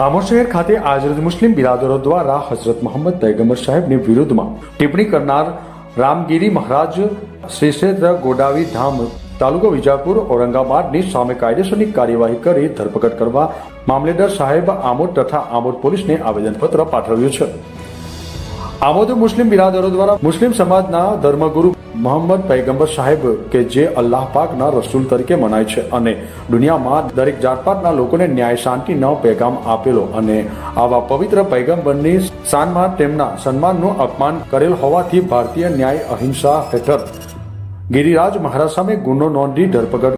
આમોદ શહેર ખાતે આજરોજ મુસ્લિમ બિરાદરો દ્વારા હઝરત મોહમ્મદ પૈગમ્બર સાહેબની વિરુદ્ધમાં ટિપ્પણી કરનાર રામગીરી મહારાજ શ્રી ગોડાવી ધામ તાલુકો વિજાપુર ઔરંગાબાદની સામે કાયદેસરની કાર્યવાહી કરી ધરપકડ કરવા મામલેદાર સાહેબ આમોદ તથા આમોદ પોલીસને આવેદનપત્ર પાઠવ્યું છે. આમોદ મુસ્લિમ બિરાદરો દ્વારા મુસ્લિમ સમાજના ધર્મગુરુ મોહમ્મદ પૈગંબર સાહેબ કે જે અલ્લાહ પાકના રસૂલ તરીકે મનાય છે અને દુનિયામાં દરેક જાતપાતના લોકોને ન્યાય, શાંતિનો પેગામ આપેલો અને આવા પવિત્ર પૈગંબરની શાનમાં તેમના સન્માનનું અપમાન કરેલ હોવાથી ભારતીય ન્યાય અહિંસા હેઠળ ગિરિરાજ મહારાજ સામે ગુનો નોંધી ધરપકડ.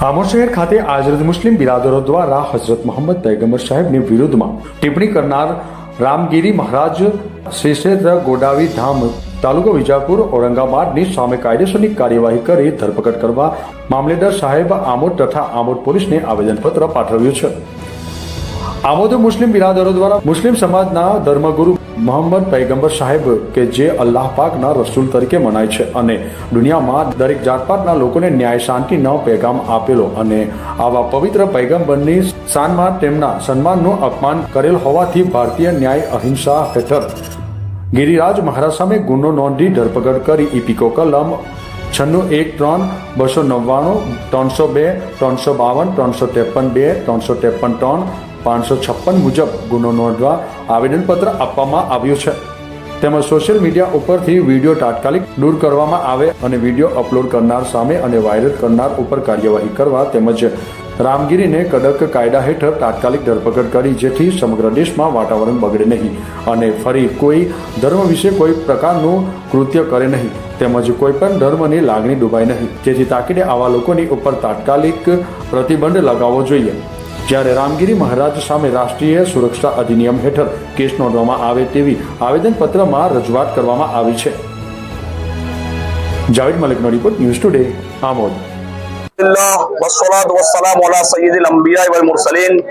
આમોર શહેર ખાતે આજરોજ મુસ્લિમ બિરાદરો દ્વારા હઝરત મોહમ્મદ પૈગંબર સાહેબની વિરુદ્ધમાં ટિપ્પણી કરનાર રામગીરી મહારાજ શ્રી ક્ષેત્ર ગોડાવી ધામ તાલુકો વિજાપુર ઔરંગાબાદની સામે કાયદેસરની કાર્યવાહી કરી ધરપકડ કરવા મામલેદાર સાહેબ આમોદ તથા આમોદ પોલીસને આવેદનપત્ર પાઠવ્યું છે. આમોદ મુસ્લિમ બિરાદરો દ્વારા મુસ્લિમ સમાજના ધર્મગુરુ મોહમ્મદ પૈગંબર સાહેબ કે જે અલ્લાહ પાકના રસૂલ તરીકે મનાય છે અને દુનિયામાં દરેક જાતપાતના લોકોને ન્યાય, શાંતિનો પેગામ આપેલો અને આવા પવિત્ર પૈગંબરની શાનમાં તેમના સન્માનનું અપમાન કરેલ હોવાથી ભારતીય ન્યાય અહિંસા હેઠળ ગિરિરાજ મહારાજ સામે ગુનો નોંધી ધરપકડ કરી ઇપિકો કલમ છન્નું એક ત્રણ, બસો નવ્વાણું, ત્રણસો બે, ત્રણસો બાવન, ત્રણસો ત્રેપન બે, ત્રણસો ત્રેપન ત્રણ, પાંચસો છપ્પન મુજબ ગુનો નોંધવા આવેદનપત્ર આપવામાં આવ્યું છે. તેમજ સોશિયલ મીડિયા ઉપરથી વીડિયો તાત્કાલિક દૂર કરવામાં આવે અને વીડિયો અપલોડ કરનાર સામે અને વાયરલ કરનાર ઉપર કાર્યવાહી કરવા તેમજ રામગીરીને કડક કાયદા હેઠળ તાત્કાલિક ધરપકડ કરી, જેથી સમગ્ર દેશમાં વાતાવરણ બગડે નહીં અને ફરી કોઈ ધર્મ વિશે કોઈ પ્રકારનું કૃત્ય કરે નહીં, તેમજ કોઈ પણ ધર્મની લાગણી ડૂબાય નહીં. જેથી તાકીદે આવા લોકોની ઉપર તાત્કાલિક પ્રતિબંધ લગાવવો જોઈએ. જ્યારે રામગીરી મહારાજ સામે રાષ્ટ્રીય સુરક્ષા અધિનિયમ હેઠળ કેસ નોંધવામાં આવે તેવી આવેદનપત્રમાં રજૂઆત કરવામાં આવી છે. જાવેદ મલિકનો રિપોર્ટ ન્યૂઝ ટુડે, આમોદ. الله والصلاة والسلام على سيد الأنبياء والمرسلين